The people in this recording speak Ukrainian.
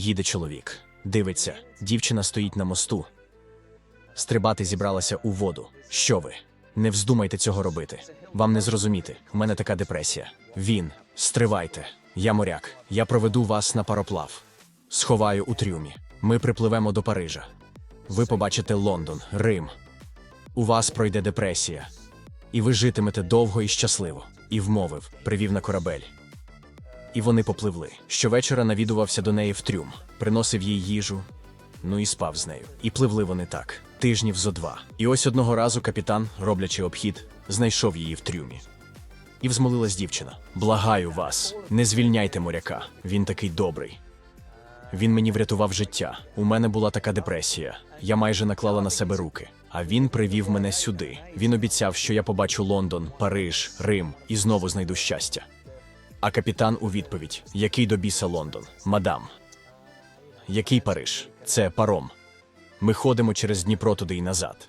Їде чоловік. Дивиться, дівчина стоїть на мосту. Стрибати зібралася у воду. Що ви? Не вздумайте цього робити. Вам не зрозуміти. У мене така депресія. Він, стривайте. Я моряк. Я проведу вас на пароплав. Сховаю у трюмі. Ми припливемо до Парижа. Ви побачите Лондон, Рим. У вас пройде депресія. І ви житимете довго і щасливо. І вмовив, привів на корабель. І вони попливли. Щовечора навідувався до неї в трюм, приносив їй їжу, ну і спав з нею. І пливли вони так, тижнів зо два. І ось одного разу капітан, роблячи обхід, знайшов її в трюмі. І взмолилась дівчина: Благаю вас, не звільняйте моряка, він такий добрий. Він мені врятував життя. У мене була така депресія. Я майже наклала на себе руки. А він привів мене сюди. Він обіцяв, що я побачу Лондон, Париж, Рим і знову знайду щастя. А капітан у відповідь: Який до біса Лондон? Мадам. Який Париж? Це паром. Ми ходимо через Дніпро туди і назад.